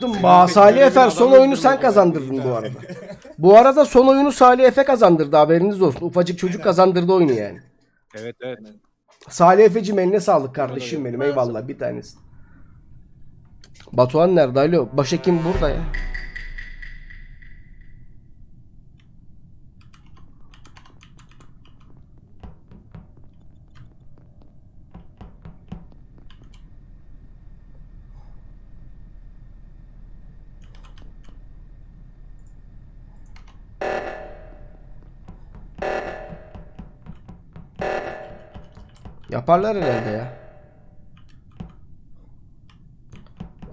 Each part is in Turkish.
Yaptım. Ba Salih Efer son oyunu sen kazandırdın bu arada. Bu arada son oyunu Salih Efe kazandırdı haberiniz olsun. Ufacık çocuk kazandırdı oyunu yani. Evet evet. Salih Efe'cim eline sağlık kardeşim benim. Eyvallah bir tanesi. Batuhan nerede? Alo. Başhekim burada ya. Yaparlar herhalde ya.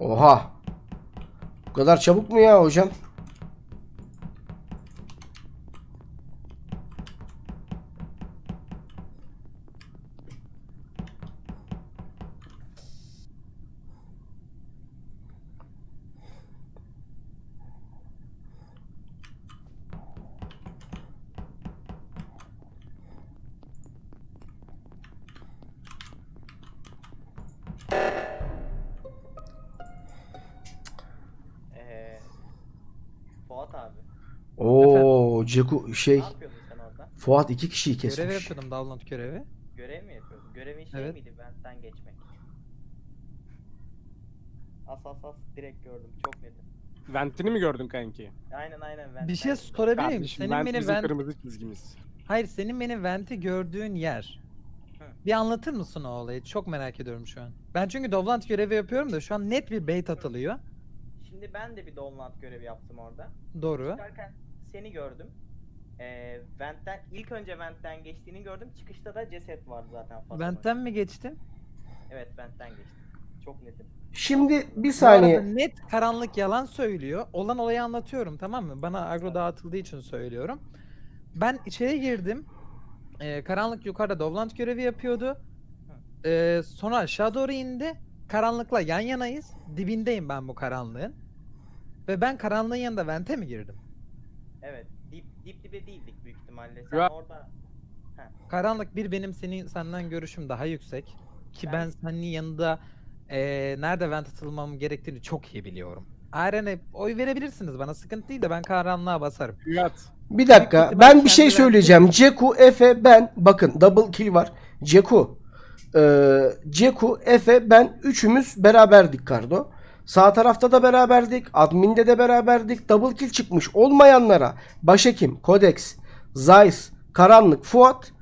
Oha. Bu kadar çabuk mu ya hocam? Ceku şey Ne yapıyordun sen orada? Fuat iki kişiyi Görev kesmiş. yapıyordum download görevi. Görev mi yapıyordun? Görevin şey Evet. miydi benden geçmek? As as as direkt gördüm çok netim. Ventini mi gördün kanki? Aynen aynen ben. Bir şey ben- sorabilir miyim? Kardeşim Senin vent beni bizim vent... kırmızı çizgimiz. Hayır senin beni venti gördüğün yer. Hı. Bir anlatır mısın o olayı? Çok merak ediyorum şu an. Ben çünkü Dovlant görevi yapıyorum da şu an net bir bait atılıyor. Şimdi ben de bir download görevi yaptım orada. Doğru. Çıkarken seni gördüm. Ee, Vent'ten ilk önce Vent'ten geçtiğini gördüm. Çıkışta da ceset vardı zaten. Fasanın. Vent'ten mi geçtin? Evet Vent'ten geçtim. Çok netim. Şimdi bir Bu arada saniye. net karanlık yalan söylüyor. Olan olayı anlatıyorum tamam mı? Bana agro dağıtıldığı için söylüyorum. Ben içeri girdim. Ee, karanlık yukarıda Dovlant görevi yapıyordu. Ee, sonra aşağı doğru indi. Karanlıkla yan yanayız. Dibindeyim ben bu karanlığın. Ve ben karanlığın yanında vente mi girdim? Evet. Dip, dip dibe değildik büyük ihtimalle. Sen Ya- orada Karanlık bir benim senin senden görüşüm daha yüksek. Ki Ben- ben senin yanında eee, nerede vent atılmam gerektiğini çok iyi biliyorum. Aren'e oy verebilirsiniz bana sıkıntı değil de ben karanlığa basarım. Fiyat. Bir dakika. ihtimal Ben bir şey kendi söyleyeceğim. Ceku, Efe, ben. Bakın double kill var. Ceku. Ee, Ceku, Efe, ben. Üçümüz beraberdik Kardo. Sağ tarafta da beraberdik. Admin'de de beraberdik. Double kill çıkmış olmayanlara Başhekim, Kodex, Zeiss, Karanlık, Fuat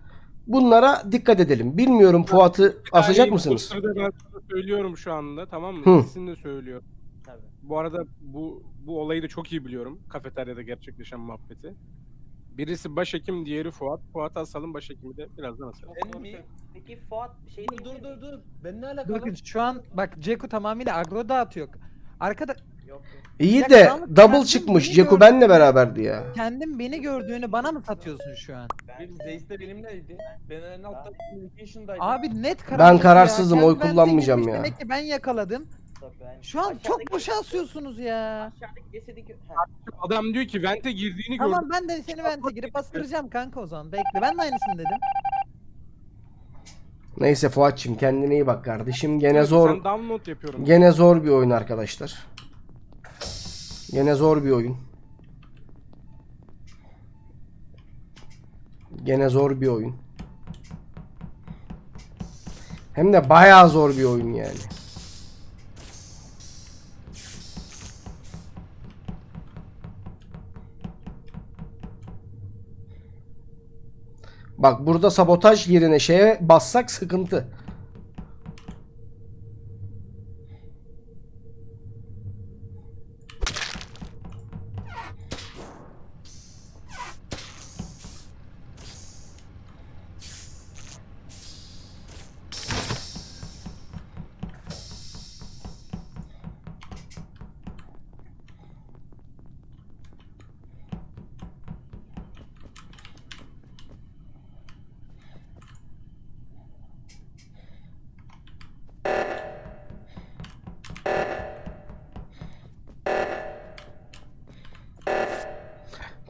bunlara dikkat edelim. Bilmiyorum Fuat'ı asacak mısınız? Ben söylüyorum şu anda tamam mı? Hı. İkisini de söylüyorum. tabii. Bu arada bu bu olayı da çok iyi biliyorum. Kafeteryada gerçekleşen muhabbeti. Birisi başhekim, diğeri Fuat. Fuat asalım, başhekimi de birazdan. Çok Ben mi? Peki Fuat şey Dur dur dur dur. Ben ne alakalı? Bakın şu an bak Ceku tamamıyla agro dağıtıyor. Arkada Yok yok. İyi Ya de double kendim çıkmış. beni Ceku gördüm. benle beraberdi ya. kendin beni gördüğünü bana mı satıyorsun şu an? Bir Zeys de benimleydi. Ben en altta communication'daydım. Abi net karanlık Ben ya. kararsızım, oy Kendi kullanmayacağım girmiş, ya. Demek ki ben yakaladım. Ben- Şu an çok Aşağıdaki- boşa asıyorsunuz ya. Aşağıdaki cesedi gö- Ha, Adam diyor ki vente girdiğini gördüm. Tamam ben de seni vente girip astıracağım kanka o zaman. Bekle ben de aynısını dedim. Neyse Fuat'cığım kendine iyi bak kardeşim. Gene zor. Sen download yapıyorum. Gene zor bir oyun arkadaşlar. Gene zor bir oyun. Gene zor bir oyun. Hem de bayağı zor bir oyun yani. Bak burada sabotaj yerine şeye bassak sıkıntı.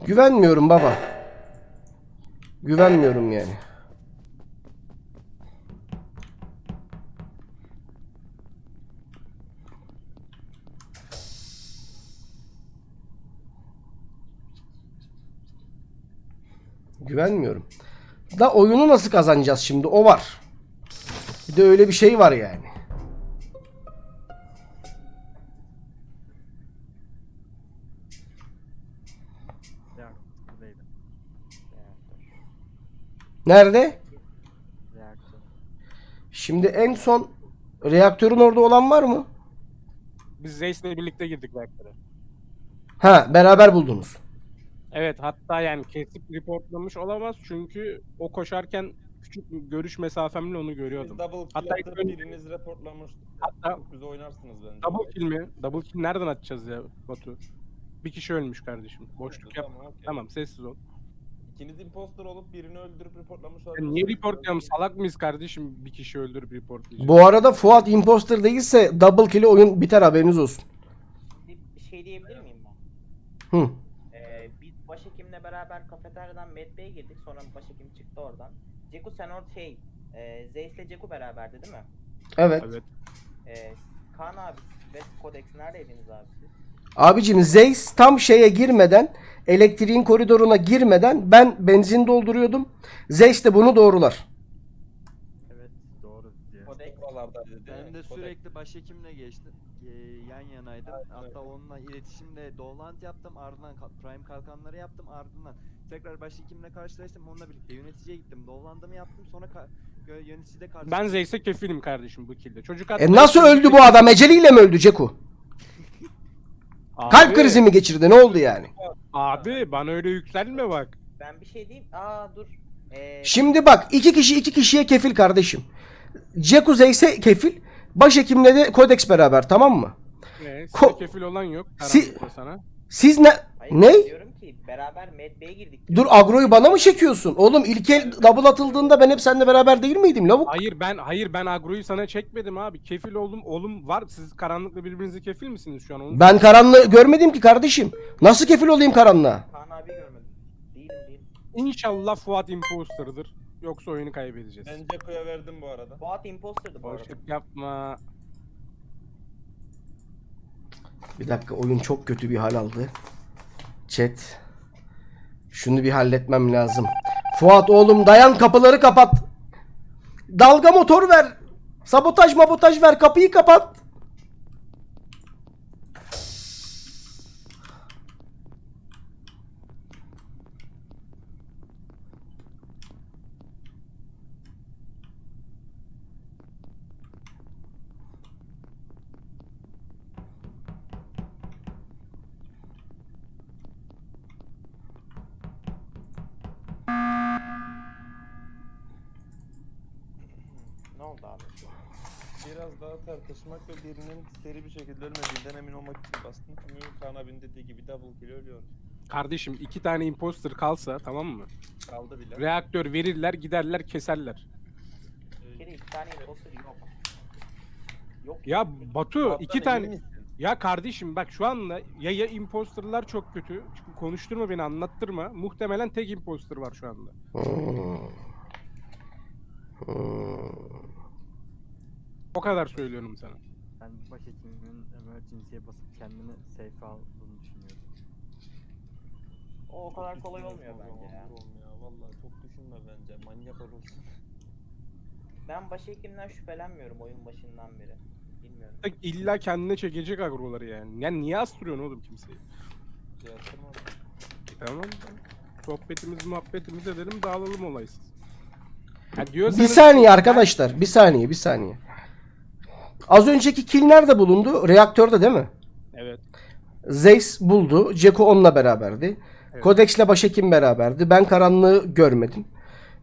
Güvenmiyorum baba. Güvenmiyorum yani. Güvenmiyorum. Da oyunu nasıl kazanacağız şimdi? O var. Bir de öyle bir şey var yani. Nerede? Reaktör. Şimdi en son reaktörün orada olan var mı? Biz Zeys'le birlikte girdik reaktöre. Ha, beraber buldunuz. Evet hatta yani kesip reportlamış olamaz çünkü o koşarken küçük görüş mesafemle onu Biz görüyordum. double kill Hatta ilk önce- biriniz reportlamıştı. Hatta- Çok güzel oynarsınız bence. Double kill mi? Double kill nereden atacağız ya Batu? Bir kişi ölmüş kardeşim. Boşluk yap. Tamam, okey. Tamam sessiz ol. İkiniz imposter olup birini öldürüp reportlamış Ya olabilirsiniz. niye reportlayalım? Salak mıyız kardeşim bir kişi öldürüp reportlayacağız? Bu arada Fuat imposter değilse double kill'i oyun biter haberiniz olsun. Bir şey diyebilir miyim ben? Hı. Ee, biz başhekimle beraber kafeteryadan Medbay'e girdik. Sonra başhekim çıktı oradan. Ceku sen orada şey, e, Zeys'le Ceku beraberdi değil mi? Evet. Evet. E, Kaan abi ve Codex neredeydiniz abi siz? Abicim Zeys tam şeye girmeden elektriğin koridoruna girmeden ben benzin dolduruyordum. Zeys de bunu doğrular. Evet doğru diyor. Ben de sürekli başhekimle geçtim. Ee, yan yanaydım. Hatta onunla iletişimde dolant yaptım. Ardından ka- prime kalkanları yaptım. Ardından tekrar başhekimle karşılaştım. Onunla birlikte yöneticiye gittim. Dolandımı yaptım. Sonra ka- gö- yöneticide karşı Ben Zeys'e kefilim kardeşim bu killde. Çocuk E nasıl öldü bu adam? Eceliyle mi öldü Ceku? Abi, Kalp krizi mi geçirdi? Ne oldu yani? Abi bana öyle yükselme bak. Ben bir şey diyeyim. Aa dur. Ee, Şimdi bak iki kişi iki kişiye kefil kardeşim. Ceku Zeys'e kefil. Başhekimle de Kodex beraber tamam mı? Ne? Size Ko- kefil olan yok. Si- sana. Siz ne? Hayır, Ne? Diyorum ki beraber Medbay'e girdik. Dur agroyu bana mı çekiyorsun? Oğlum ilk el double atıldığında ben hep seninle beraber değil miydim lavuk? Hayır ben hayır ben agroyu sana çekmedim abi. Kefil oldum oğlum var. Siz karanlıkla birbirinize kefil misiniz şu an? Onu Ben karanlığı görmedim ki kardeşim. Nasıl kefil olayım karanlığa? Kaan abi görmedim. Değilim değilim. İnşallah Fuat imposter'dır. Yoksa oyunu kaybedeceğiz. Ben Ceko'ya verdim bu arada. Fuat imposter'dı bu arada. Boşluk yapma. Bir dakika oyun çok kötü bir hal aldı. Chat. Şunu bir halletmem lazım. Fuat oğlum dayan kapıları kapat. Dalga motor ver. Sabotaj mabotaj ver kapıyı kapat. Biraz daha tartışmak ve birinin seri bir şekilde ölmediğinden emin olmak için bastım. Çünkü Kaan abinin dediği gibi double kill ölüyor. Kardeşim iki tane imposter kalsa tamam mı? Kaldı bile. Reaktör verirler giderler keserler. Bir kere iki tane imposter yok. Yok. Ya Batu Fuat'tan iki emin tane... misin? Ya kardeşim bak şu anda ya ya imposterlar çok kötü. Çünkü konuşturma beni anlattırma. Muhtemelen tek imposter var şu anda. Hmm. Hmm. O kadar söylüyorum sana. Ben başhekimin emergency'ye basıp kendini safe aldığını düşünüyorum. O o kadar kolay olmuyor bence ya. Ya vallahi çok düşünme bence. Manyak olursun. Ben başhekimden şüphelenmiyorum oyun başından beri. Bilmiyorum. İlla kendine çekecek agroları yani. Yani niye astırıyorsun oğlum kimseyi? Yaptırma. E Tamam. Sohbetimiz muhabbetimiz edelim dağılalım olaysız. Ha diyorsanız Bir saniye arkadaşlar. Bir saniye bir saniye. Az önceki kill nerede bulundu? Reaktörde değil mi? Evet. Zeys buldu. Ceko onunla beraberdi. Evet. Kodex'le başhekim beraberdi. Ben karanlığı görmedim.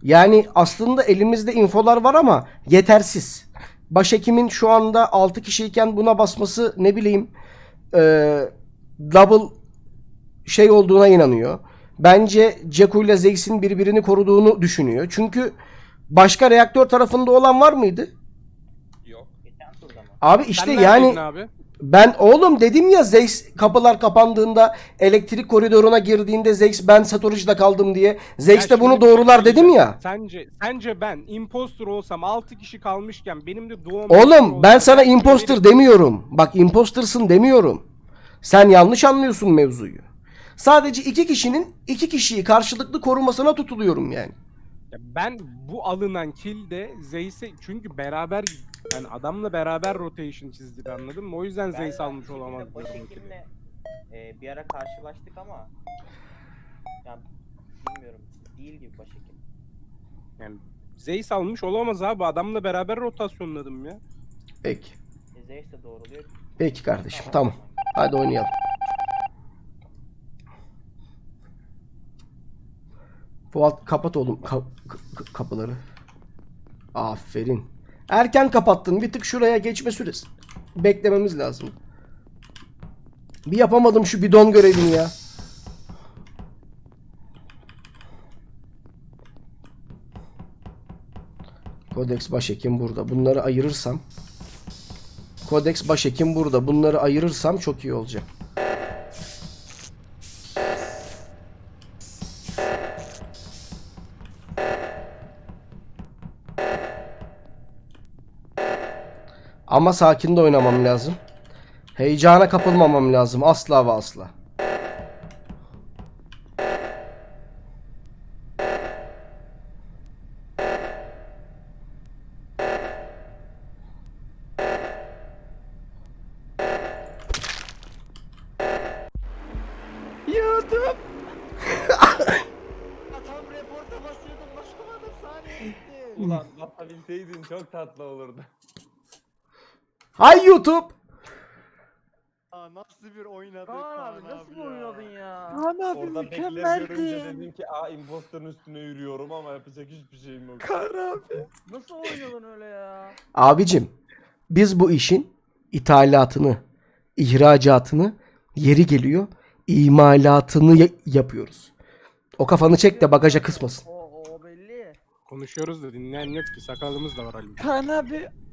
Yani aslında elimizde infolar var ama yetersiz. Başhekimin şu anda 6 kişiyken buna basması ne bileyim eee, double şey olduğuna inanıyor. Bence Ceko ile Zeys'in birbirini koruduğunu düşünüyor. Çünkü başka reaktör tarafında olan var mıydı? Abi Sen işte neredeydin yani abi? ben oğlum dedim ya Zex kapılar kapandığında elektrik koridoruna girdiğinde Zex ben Satorage'da kaldım diye. Zex de bunu bir şey doğrular dedim söyleyeceğim. ya. Sence sence ben imposter olsam 6 kişi kalmışken benim de doğum Oğlum ben sana imposter demiyorum. Bak impostersın demiyorum. Sen yanlış anlıyorsun mevzuyu. Sadece iki kişinin iki kişiyi karşılıklı korumasına tutuluyorum yani. Ya ben bu alınan kill de Zeys'e çünkü beraber yani adamla beraber rotation çizdik anladın mı? O yüzden Zeys almış olamaz şekilde diyorum o kill'i. Başhekimle e, bir ara karşılaştık ama ya bilmiyorum değil gibi başhekim. Yani Zeys almış olamaz abi. Adamla beraber rotasyonladım ya. Peki. E, Zeus de doğruluyor. Peki kardeşim tamam. Hadi oynayalım. Fuat kapat oğlum ka- k- kapıları. Aferin. Erken kapattın. Bir tık şuraya geçme süresi. Beklememiz lazım. Bir yapamadım şu bidon görevini ya. Kodeks başhekim burada. Bunları ayırırsam Kodeks başhekim burada. Bunları ayırırsam çok iyi olacak. Ama sakin de oynamam lazım. Heyecana kapılmamam lazım. Asla ve asla. YouTube. Tam reporta basıyordum basamadım saniye gitti. Ulan atabilseydin çok tatlı olurdu. Hay YouTube. Aa, nasıl bir oynadı Kaan abi nasıl ya. oynadın ya? Kaan abi Orada mükemmeldin. dedim ki aa imposterın üstüne yürüyorum ama yapacak hiçbir şeyim yok. Kaan abi. Nasıl oynadın öyle ya? Abicim biz bu işin ithalatını, ihracatını yeri geliyor imalatını ya- yapıyoruz. O kafanı çek de bagaja kısmasın. O, o, o belli. Konuşuyoruz da dinleyen yok ki. Sakalımız da var halbuki. Kaan abi